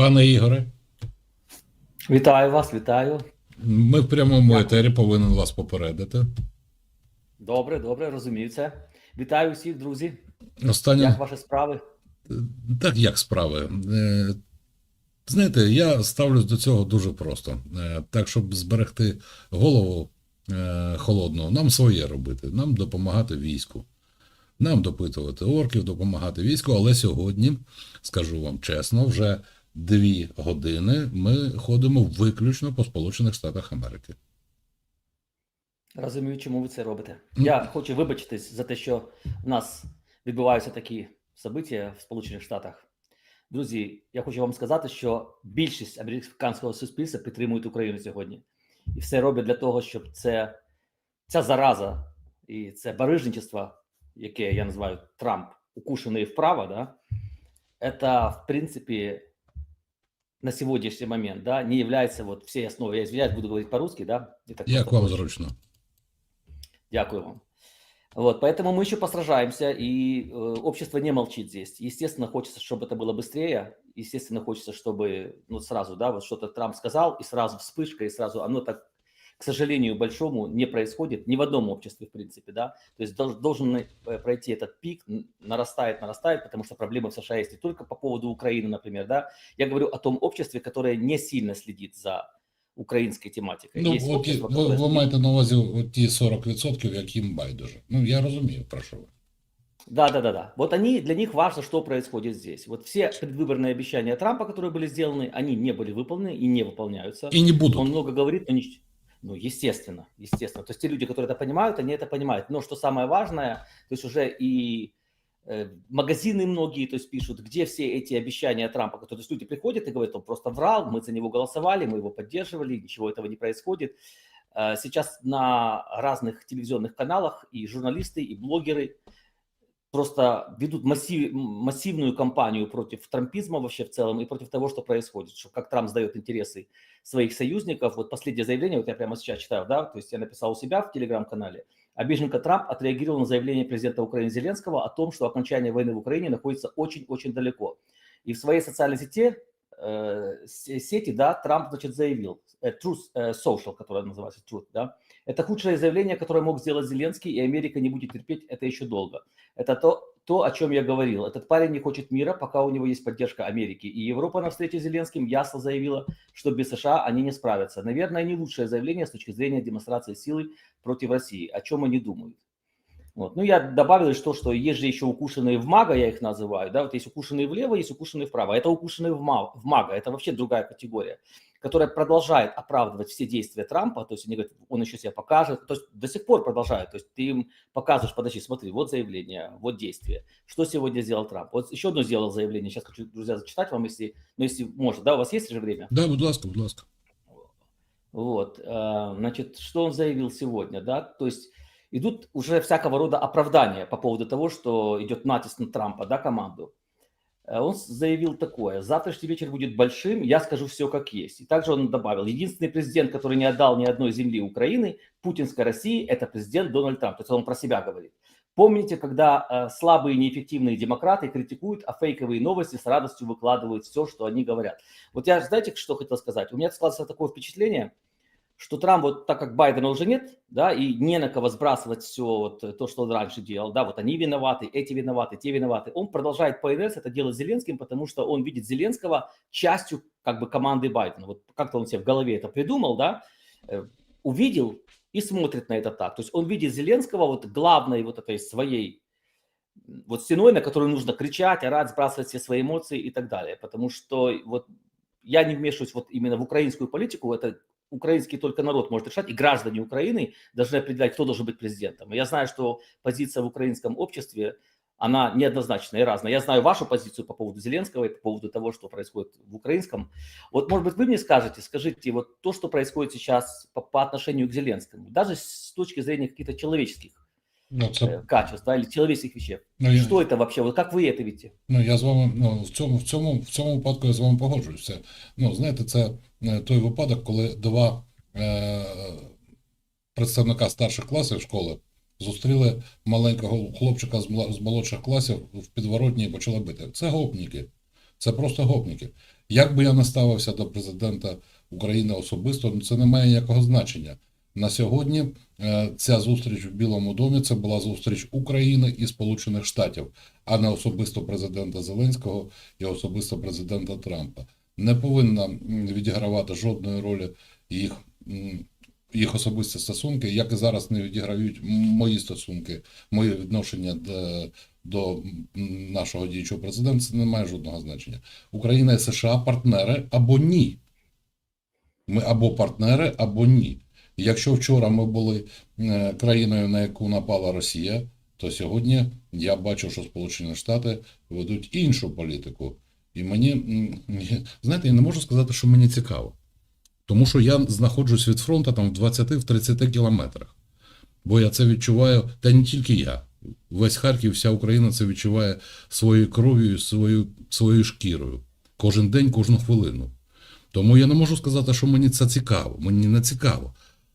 Пане Ігоре, Вітаю вас, вітаю. ми в прямому етері повинен вас попередити. Добре, добре, розумію це. Вітаю всіх, друзі. Останнім Як ваші справи? так як справи. Е, Знаєте, я ставлюсь до цього дуже просто. Е, Так, щоб зберегти голову е, холодну, нам своє робити, нам допомагати війську. Нам допитувати орків, допомагати війську, але сьогодні, скажу вам чесно, вже дві години ми ходимо виключно по Сполучених Штатах Америки. Розумію, чому ви це робите. Ну. Я хочу вибачитись за те, що в нас відбуваються такі события в Сполучених Штатах. Друзі, я хочу вам сказати, що більшість американського суспільства підтримують Україну сьогодні. І все роблять для того, щоб це, ця зараза і це барижничество, яке я називаю Трамп, укушений вправо, да, это, в принципе, на сегодняшний момент, да, не является вот всей основой. Я извиняюсь, буду говорить по-русски, да? и так Як вам зручно? Дякую вам. Вот, поэтому мы еще посражаемся, и э, общество не молчит здесь. Естественно, хочется, чтобы это было быстрее. Естественно, хочется, чтобы, ну, сразу, да, вот что-то Трамп сказал, и сразу вспышка, и сразу оно так, к сожалению, большому не происходит ни в одном обществе, в принципе, да. То есть дол- должен э, пройти этот пик, н- нарастает, нарастает, потому что проблемы в США есть не только по поводу Украины, например, да. Я говорю о том обществе, которое не сильно следит за украинской тематикой. Ну, Есть от, і- общество, ви, которое ви следит- маєте на увазі от ті 40%, яким байдуже. Ну, я розумію, про що ви. Да, да, да, да. Вот они, для них важно, что происходит здесь. Вот все предвыборные обещания Трампа, которые были сделаны, они не были выполнены и не выполняются. І не будуть. Он много говорит, но не... Ну, естественно, естественно. То есть те люди, которые это понимают, они это понимают. Но что самое важное, то есть уже и э, магазины многие, то есть пишут, где все эти обещания Трампа, то есть люди приходят и говорят, он просто врал, мы за него голосовали, мы его поддерживали, ничего этого не происходит. Э, Сейчас на разных телевизионных каналах и журналисты, и блогеры просто ведут массив, массивную кампанию против трампизма вообще в целом и против того, что происходит, что как Трамп сдает интересы своих союзников. Вот последнее заявление, вот я прямо сейчас читаю, да, то есть я написал у себя в телеграм-канале. Обиженка Трамп отреагировал на заявление президента Украины Зеленского о том, что окончание войны в Украине находится очень-очень далеко. И в своей социальной сети, э, сети, да, Трамп, значит, заявил, э, Truth э, Social, которая называется Truth, да, это худшее заявление, которое мог сделать Зеленский, и Америка не будет терпеть это еще долго. Это то, то, о чем я говорил. Этот парень не хочет мира, пока у него есть поддержка Америки. И Европа на встрече с Зеленским ясно заявила, что без США они не справятся. Наверное, не лучшее заявление с точки зрения демонстрации силы против России. О чем они думают? Вот. Ну, я добавил лишь то, что есть же еще укушенные в мага, я их называю, да, вот есть укушенные влево, есть укушенные вправо. Это укушенные в, ма- в мага, это вообще другая категория, которая продолжает оправдывать все действия Трампа, то есть они говорят, он еще себя покажет, то есть до сих пор продолжают, то есть ты им показываешь, подожди, смотри, вот заявление, вот действие, что сегодня сделал Трамп. Вот еще одно сделал заявление, сейчас хочу, друзья, зачитать вам, если, ну, если можно, да, у вас есть же время? Да, будь ласка, будь ласка. Вот, э, значит, что он заявил сегодня, да, то есть идут уже всякого рода оправдания по поводу того, что идет натиск на Трампа, да, команду. Э, Он заявил такое, завтрашний вечер будет большим, я скажу все как есть. И также он добавил, единственный президент, который не отдал ни одной земли Украины, путинской России, это президент Дональд Трамп. То есть он про себя говорит. Помните, когда э, слабые неэффективные демократы критикуют, а фейковые новости с радостью выкладывают все, что они говорят. Вот я, знаете, что хотел сказать? У меня складывается такое впечатление, что Трамп, вот так как Байдена уже нет, да, и не на кого сбрасывать все вот э, то, что он раньше делал, да, вот они виноваты, эти виноваты, те виноваты, он продолжает по инерции это делать Зеленским, потому что он видит Зеленского частью как бы команды Байдена. Вот как-то он себе в голове это придумал, да, э, увидел и смотрит на это так. То есть он видит Зеленского вот главной вот этой своей вот стеной, на которую нужно кричать, орать, сбрасывать все свои эмоции и так далее. Потому что вот я не вмешиваюсь вот именно в украинскую политику, это украинский только народ может решать, и граждане Украины должны определять, кто должен быть президентом. И я знаю, что позиция в украинском обществе, она неоднозначная и разная. Я знаю вашу позицию по поводу Зеленского и по поводу того, что происходит в украинском. Вот, может быть, вы мне скажете, скажите, вот то, что происходит сейчас по, по отношению к Зеленскому, даже с точки зрения каких-то человеческих Ну, це, э, качеств, да, или человеческих вещей, ну, я, что это вообще, вот как вы это видите? ну, я з вами, ну, в цьому, в цьому, в цьому випадку я з вами погоджуюся. Ну, знаєте, це е, той випадок, коли два е, представника старших класів школи зустріли маленького хлопчика з, мла- з молодших класів в підворотні і почали бити. Це гопніки. Це просто гопніки. Як би я не ставився до президента України особисто, ну, це не має ніякого значення. На сьогодні е, ця зустріч в Білому домі це була зустріч України і Сполучених Штатів, а не особисто президента Зеленського і особисто президента Трампа. Не повинна відігравати жодної ролі їх, їх особисті стосунки, як і зараз не відіграють мої стосунки, моє відношення до, до нашого діючого президента. Це не має жодного значення. Україна і США партнери або ні. Ми або партнери, або ні. Якщо вчора ми були е, країною, на яку напала Росія, то сьогодні я бачу, що Сполучені Штати ведуть іншу політику. І мені, знаєте, я не можу сказати, що мені цікаво. Тому що я знаходжусь від фронту там в 20-30 кілометрах. Бо я це відчуваю, та не тільки я. Весь Харків, вся Україна це відчуває своєю кров'ю, своєю, своєю шкірою. Кожен день, кожну хвилину. Тому я не можу сказати, що мені це цікаво. Мені не цікаво.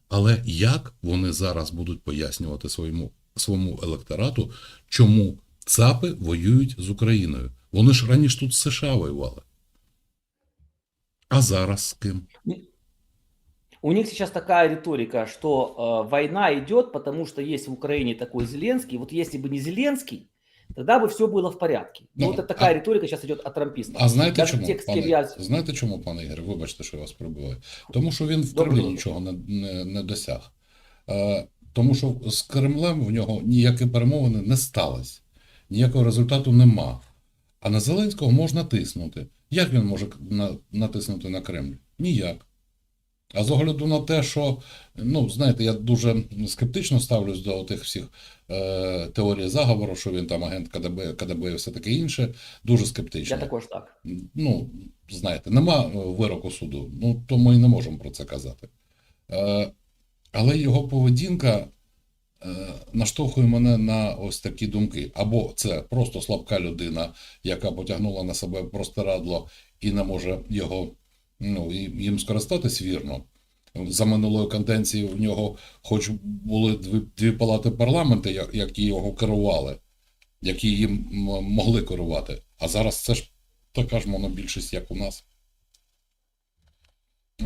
Але як вони зараз будуть пояснювати своєму, своєму електорату, чому ЦАПи воюють з Україною? Вони ж раніше тут з США воювали. А зараз з ким? У них сейчас такая риторика, что э, война идет, потому что есть в Украине такой Зеленский. Вот если бы не Зеленский, тогда бы все было в порядке. Ну, Ну, вот это такая а- риторика сейчас идет от трампистов. А знаєте Даже чому, те, с кем пане, я- знаєте чому, пане Ігор? Вибачте, що я вас прибиваю. Тому що він в Добре, Кремлі добре. нічого не, не, не досяг. Е, тому що з Кремлем в нього ніякі перемовини не сталося. Ніякого результату нема. А на Зеленського можна тиснути. Як він може на, натиснути на Кремль? Ніяк. А з огляду на те, що, ну, знаєте, я дуже скептично ставлюсь до тих всіх е, теорій заговору, що він там агент КДБ, КДБ і все таке інше, дуже скептично. Я також так. Ну, знаєте, нема е, вироку суду, ну то ми і не можемо про це казати. Е, але його поведінка е, наштовхує мене на ось такі думки. Або це просто слабка людина, яка потягнула на себе простирадло і не може його ну, їм скористатись вірно. За минулої каденції в нього, хоч були дві, дві палати парламенту, які його керували, які їм могли керувати. А зараз це ж така ж монобільшість, як у нас.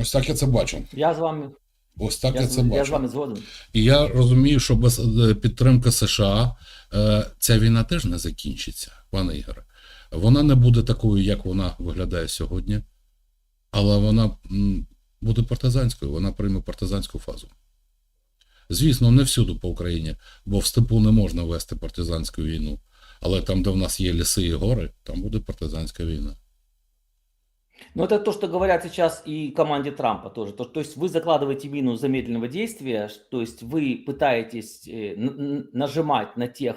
Ось так я це бачу. Я з вами, Ось так я, я, це з- я з вами згоден. І я розумію, що без е, підтримки США е, ця війна теж не закінчиться, пане Ігоре. Вона не буде такою, як вона виглядає сьогодні, але вона м, буде партизанською, вона прийме партизанську фазу. Звісно, не всюди по Україні, бо в степу не можна вести партизанську війну. Але там, де в нас є ліси і гори, там буде партизанська війна. Но это то, что говорят сейчас и команде Трампа тоже. То, то есть вы закладываете мину замедленного действия, ш- то есть вы пытаетесь э, н- н- нажимать на тех,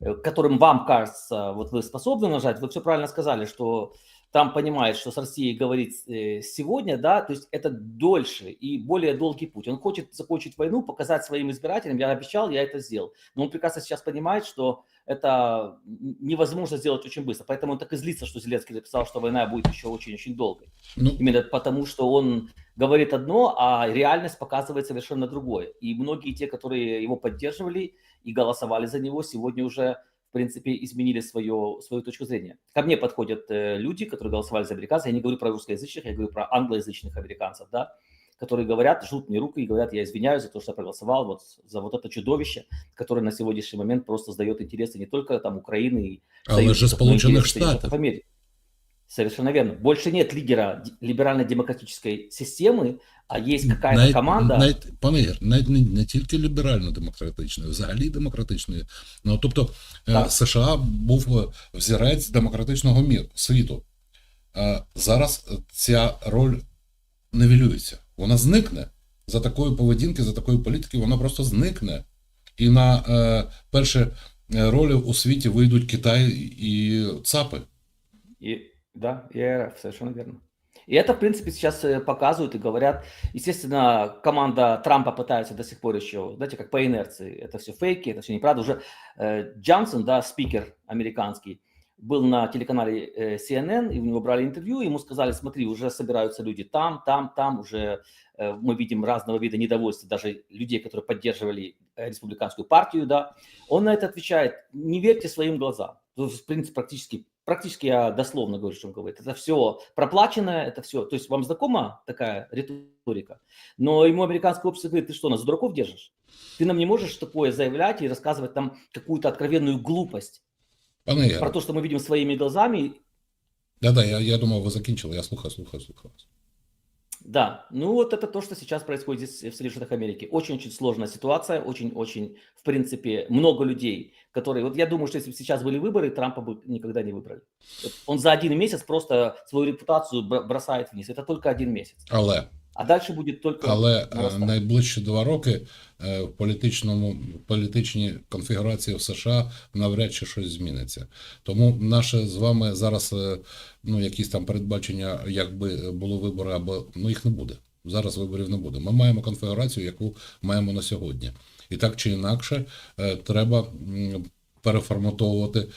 э, которым вам кажется, вот вы способны нажать. Вы все правильно сказали, что Трамп понимает, что с Россией говорить э, сегодня, да, то есть это дольше и более долгий путь. Он хочет закончить войну, показать своим избирателям, я обещал, я это сделал. Но он прекрасно сейчас понимает, что это невозможно сделать очень быстро. Поэтому он так и злится, что Зеленский написал, что война будет еще очень-очень долгой. Ну, Именно потому, что он говорит одно, а реальность показывает совершенно другое. И многие те, которые его поддерживали и голосовали за него, сегодня уже, в принципе, изменили свое, свою точку зрения. Ко мне подходят э, люди, которые голосовали за американцев. Я не говорю про русскоязычных, я говорю про англоязычных американцев, да, которые говорят, жмут мне руку и говорят, я извиняюсь за то, что я проголосовал вот за вот это чудовище, которое на сегодняшний момент просто сдает интересы не только там Украины и але ж союзников, но и Сполучених интересы Соединенных Штатів. Штатов Америки. Совершенно верно. Больше нет лидера либерально-демократической системы, а есть какая-то команда. Навіть, пане Ігор, навіть не, не тільки ліберально-демократичної, взагалі демократичної. Ну, тобто е, Так. США був е, взірець демократичного міру, світу. Е, Зараз ця роль невілюється. Вона зникне за такої поведінки, за такої політики, вона просто зникне. І на е, перші ролі у світі вийдуть Китай і ЦАПи. И, да, РФ, совершенно верно. И это, в принципе, сейчас э, показывают и говорят. Естественно, команда Трампа пытается до сих пор еще, знаете, как по инерции. Это все фейки, это все неправда. Уже э, Джонсон, да, спикер американский, был на телеканале э, CNN, и у него брали интервью, ему сказали, смотри, уже собираются люди там, там, там, уже э, мы видим разного вида недовольства, даже людей, которые поддерживали республиканскую партию, да. Он на это отвечает, не верьте своим глазам. В принципе, практически практически я дословно говорю, что он говорит. Это все проплаченное, это все. То есть вам знакома такая риторика? Но ему американское общество говорит, ты что, нас за дураков держишь? Ты нам не можешь такое заявлять и рассказывать там какую-то откровенную глупость Пане Ігоре, про то, что мы видим своими глазами. да, да, я, я думав, ви закінчили. Я слухаю, слухаю, слухаю. вас. Да, ну вот это то, что сейчас происходит здесь в Соединенных Штатах Америки. Очень-очень сложная ситуация, очень-очень, в принципе, много людей, которые... Вот я думаю, что если бы сейчас были выборы, Трампа бы никогда не выбрали. Он за один месяц просто свою репутацию бро- бросает вниз. Это только один месяц. Але А дальше будет только... Але е, нарастать. найближчі два роки е, в політичному політичній конфігурації в США навряд чи щось зміниться. Тому наше з вами зараз е, ну якісь там передбачення, якби були вибори, або ну їх не буде. Зараз виборів не буде. Ми маємо конфігурацію, яку маємо на сьогодні. І так чи інакше, треба переформатовувати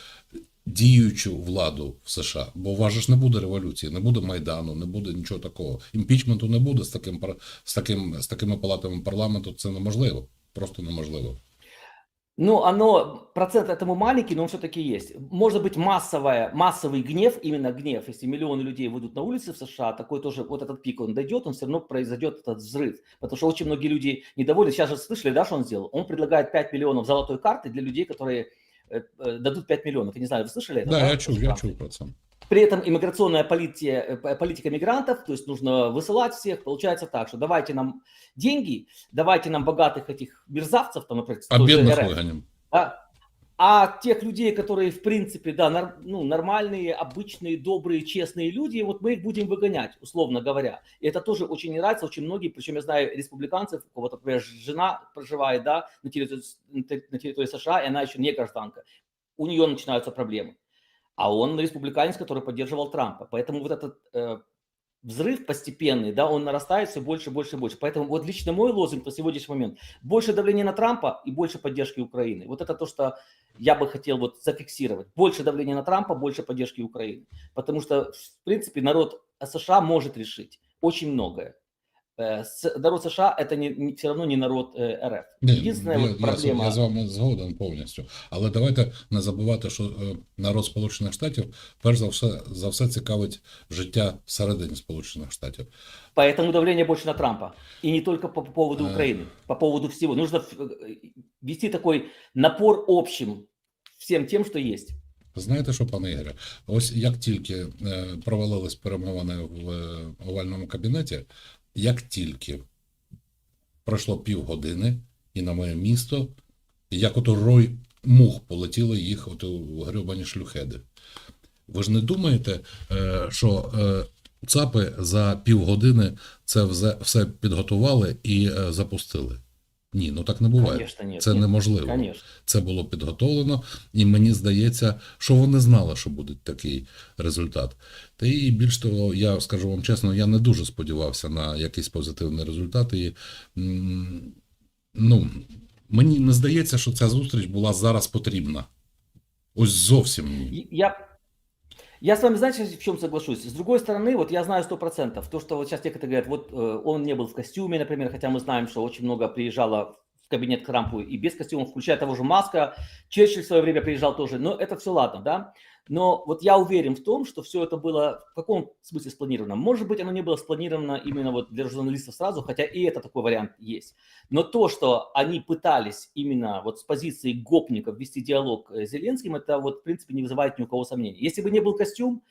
діючу владу в США. Бо у вас же ж не буде революції, не буде майдану, не буде нічого такого. Імпічменту не буде з таким пар- з таким з такими палатами парламенту. Це неможливо, просто неможливо. Ну, оно, процент этому маленький, но он все-таки есть. Может быть массовая, массовый гнев, именно гнев, если миллионы людей выйдут на улицы в США, такой тоже, вот этот пик, он дойдет, он все равно произойдет этот взрыв. Потому что очень многие люди недовольны. Сейчас же слышали, да, что он сделал? Он предлагает 5 миллионов золотой карты для людей, которые э, э, дадут 5 миллионов. Я не знаю, вы слышали это? Да, я чув, я Трамп? чув про це. При этом иммиграционная полития, э, политика мигрантов, то есть нужно высылать всех, получается так, что давайте нам деньги, давайте нам богатых этих мерзавцев, там, например, А РФ, виганім. да, а тех людей, которые, в принципе, да, нар- ну, нормальные, обычные, добрые, честные люди, вот мы их будем выгонять, условно говоря. И это тоже очень не нравится, очень многие, причем я знаю республиканцев, у кого-то, например, жена проживает, да, на территории, на территории США, и она еще не гражданка. У нее начинаются проблемы. А он республиканец, который поддерживал Трампа. Поэтому вот этот э, взрыв постепенный, да, он нарастает все больше, больше, больше. Поэтому вот лично мой лозунг на сегодняшний момент – больше давления на Трампа и больше поддержки Украины. Вот это то, что я бы хотел вот зафиксировать. Больше давления на Трампа, больше поддержки Украины. Потому что, в принципе, народ США может решить очень многое. Э, с- Народ США – это не, не- все равно не народ э, РФ. Ні, Единственная я, вот я, проблема… я з вами згоден повністю. Але давайте не забувати, що е, народ Сполучених Штатів перш за все за все цікавить життя всередині Сполучених Штатів. Поэтому давление больше на Трампа. И не только по поводу Э. Украины, по поводу всего. Нужно э, вести такой напор общим всем тем, что есть. Знаєте що, пане Ігоре, ось як тільки е, провалились перемовини в е, овальному кабінеті, як тільки пройшло півгодини, і на моє місто, як ото рой мух полетіли їх от у грьобані шлюхеди. Ви ж не думаєте, е, що е, ЦАПи за півгодини це все, все підготували і е, запустили? Ні, ну так не буває. Конечно, нет. Це нет. неможливо. Конечно. Це було підготовлено, і мені здається, що вони знали, що буде такий результат. Та і більш того, я скажу вам чесно, я не дуже сподівався на якийсь позитивний результат. І ну, мені не здається, що ця зустріч була зараз потрібна. Ось зовсім Я, я с вами, знаете, в чем соглашусь? С другой стороны, вот я знаю сто процентов, то, что вот сейчас некоторые говорят, вот э, он не был в костюме, например, хотя мы знаем, что очень много приезжало в кабинет к Трампу и без костюмов, включая того же Маска, Черчилль в свое время приезжал тоже, но это все ладно, да? Но вот я уверен в том, что все это было в каком смысле спланировано. Может быть, оно не было спланировано именно вот для журналистов сразу, хотя и это такой вариант есть. Но то, что они пытались именно вот с позиции гопников вести диалог э, с Зеленским, это вот, в принципе, не вызывает ни у кого сомнений. Если бы не был костюм,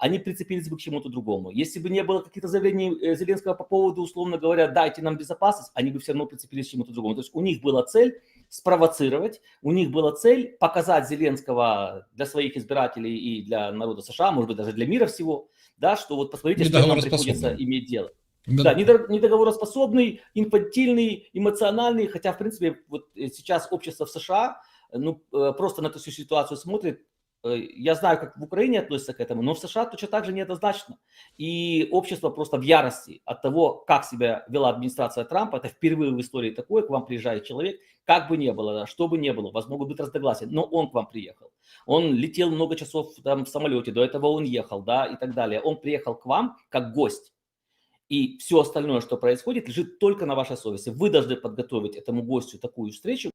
они прицепились бы к чему-то другому. Если бы не было каких-то заявлений э, Зеленского по поводу, условно говоря, дайте нам безопасность, они бы все равно прицепились к чему-то другому. То есть у них была цель спровоцировать, у них была цель показать Зеленского для своих избирателей и для народа США, может быть, даже для мира всего, да, что вот посмотрите, что нам приходится Недоговороспособным. иметь дело. Да, недо- недоговороспособный, инфантильный, эмоциональный, хотя, в принципе, вот э, сейчас общество в США, э, ну, э, просто на эту всю ситуацию смотрит, Э, я знаю, как в Украине относятся к этому, но в США точно так же неоднозначно. И общество просто в ярости от того, как себя вела администрация Трампа. Это впервые в истории такое, к вам приезжает человек, как бы ни было, что бы ни было, у вас могут быть разногласия, но он к вам приехал. Он летел много часов там в самолете, до этого он ехал, да, и так далее. Он приехал к вам как гость. И все остальное, что происходит, лежит только на вашей совести. Вы должны подготовить этому гостю такую встречу,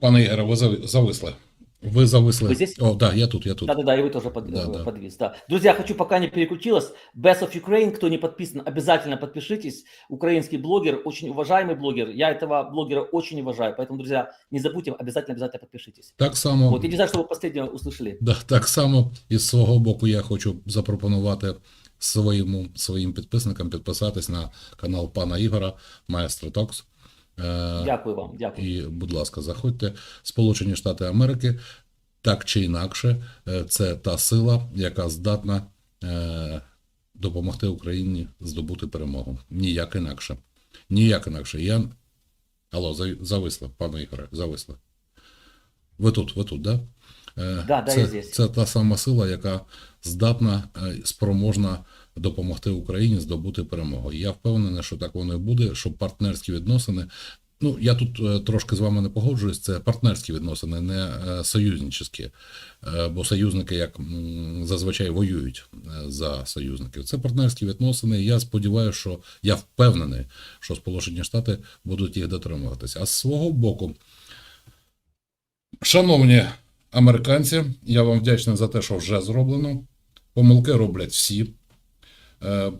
Пане Ігоре, ви зави- зависли. Ви зависли. Ви здесь? О, да, я тут, я тут. Да-да-да, и вы тоже под- Да, э, да. подвис. Да. Друзья, хочу, пока не переключилась, Best of Ukraine, кто не подписан, обязательно подпишитесь. Украинский блогер, очень уважаемый блогер. Я этого блогера очень уважаю. Поэтому, друзья, не забудьте, обязательно-обязательно подпишитесь. Так само. Вот, я не знаю, что вы последнее услышали. Да, так само із свого боку я хочу запропонувати своєму, своїм підписникам підписатись на канал пана Ігора Маестро Токс. Е, Дякую вам, дякую. І, будь ласка, заходьте. Сполучені Штати Америки, так чи інакше, е, це та сила, яка здатна е, допомогти Україні здобути перемогу. Ніяк інакше. Ніяк інакше. Я... Алло, за- пане Ігоре, зависли. Ви тут, ви тут, да? Да, да, це, я здесь. це та сама сила, яка здатна, спроможна допомогти Україні здобути перемогу. І я впевнений, що так воно і буде, що партнерські відносини. Ну, я тут е, трошки з вами не погоджуюсь, це партнерські відносини, не е, союзническі. Е, Бо союзники, як зазвичай, воюють за союзників. Це партнерські відносини. Я сподіваюся, що я впевнений, що Сполучені Штати будуть їх дотримуватися. А з свого боку, Шановні американці, я вам вдячний за те, що вже зроблено. Помилки роблять всі. Е,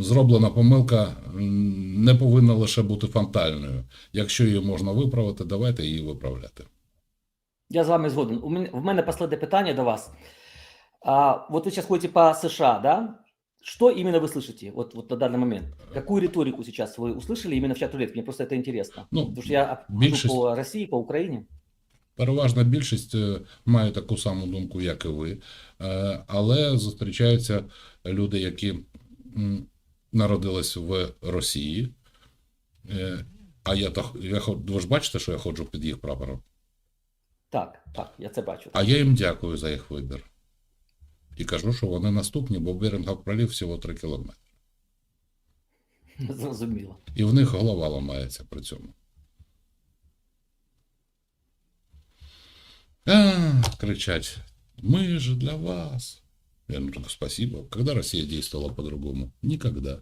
Зроблена помилка м, не повинна лише бути фатальною. Якщо її можна виправити, давайте її виправляти. Я з вами згоден. У мене, в мене последне питання до вас. А, вот вы сейчас ходите по США, да? Что именно вы слышите вот, вот на данный момент? Какую риторику сейчас вы услышали именно в чат рулетке? Мне просто это интересно. Ну, Потому что я хожу більшість- по России, по Украине. Переважна більшість е, має таку саму думку, як і ви, Е, але зустрічаються люди, які народились в Росії. Е, А я так, я ви ж бачите, що я ходжу під їх прапором. Так, так, я це бачу. А я їм дякую за їх вибір. І кажу, що вони наступні, бо Берингов пролів всього 3 кілометри. Зрозуміло. І в них голова ламається при цьому. А, кричать, мы же для вас. Я говорю, «Ну, спасибо. Когда Россия действовала по-другому? Никогда.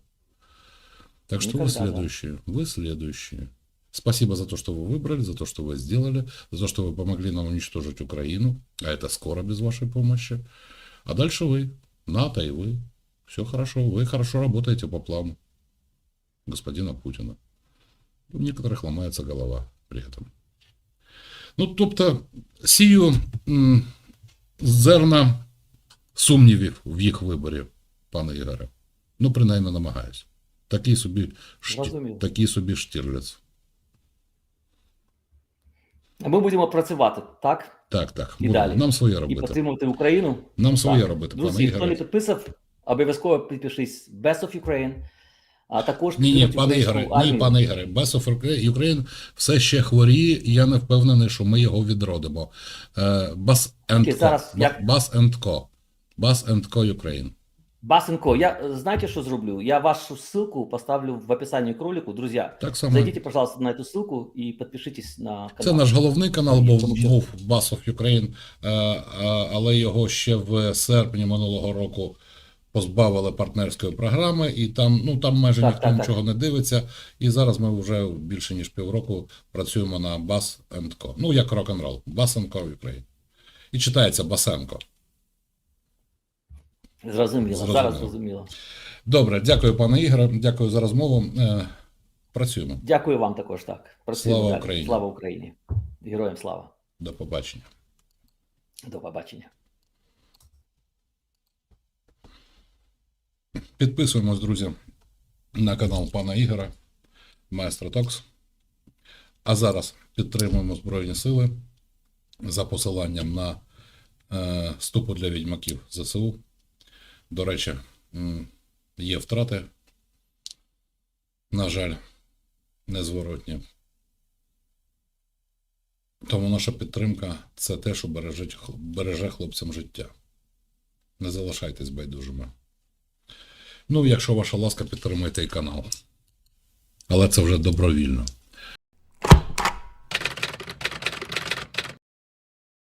Так что вы Никогда, да. следующие. Вы следующие. Спасибо за то, что вы выбрали, за то, что вы сделали, за то, что вы помогли нам уничтожить Украину. А это скоро без вашей помощи. А дальше вы, НАТО и вы. Все хорошо. Вы хорошо работаете по плану господина Путина. У некоторых ломается голова при этом. Ну, тобто, сію м, зерна сумнівів в їх виборі, пане Ігоре. Ну, принаймні намагаюсь. Такий собі, шті, Розумію. такий собі штірлиць. Ми будемо працювати, так? Так, так. І далі. Нам своє І робити. підтримувати Україну. Нам своє Так. робити, пане Друзі, хто не підписав, обов'язково підпишись Best of Ukraine, а також Ні, ні, підтримуйте пане українську Ігоре, ні, армію. пане Ігоре, Best of Ukraine все ще хворіє, і я не впевнений, що ми його відродимо. Е, Бас and Окей, Co. зараз як- Бас and Co. Бас and Co Ukraine. Басенко, я э, знаете, что зроблю? Я вашу ссылку поставлю в описании к ролику. Друзья, Так само. зайдите, пожалуйста, на эту ссылку и подпишитесь на канал. Це наш головний канал був, Тому що- був Bass of Ukraine, е, а- але його ще в серпні минулого року позбавили партнерської програми, і там, ну, там майже Так, ніхто так, так. нічого не дивиться. І зараз ми вже більше ніж півроку працюємо на Bass Co. Ну, як рок-н-рол. Bass Co Ukraine. І читається Басенко. Зрозуміло, Зрозуміло. зараз зрозуміло. Добре, дякую, пане Ігоре. Дякую за розмову. Е, Працюємо. Дякую вам також так. Працюємо Слава далі. Україні. Слава Україні. Героям слава. До побачення. До побачення. Підписуємось, друзі, на канал пана Ігора, Маестро Токс. А зараз підтримуємо Збройні Сили за посиланням на е, ступу для відьмаків ЗСУ. До речі, є втрати. На жаль, незворотні. Тому наша підтримка це те, що береже, береже хлопцям життя. Не залишайтесь байдужими. Ну, якщо ваша ласка, підтримуйте і канал. Але це вже добровільно.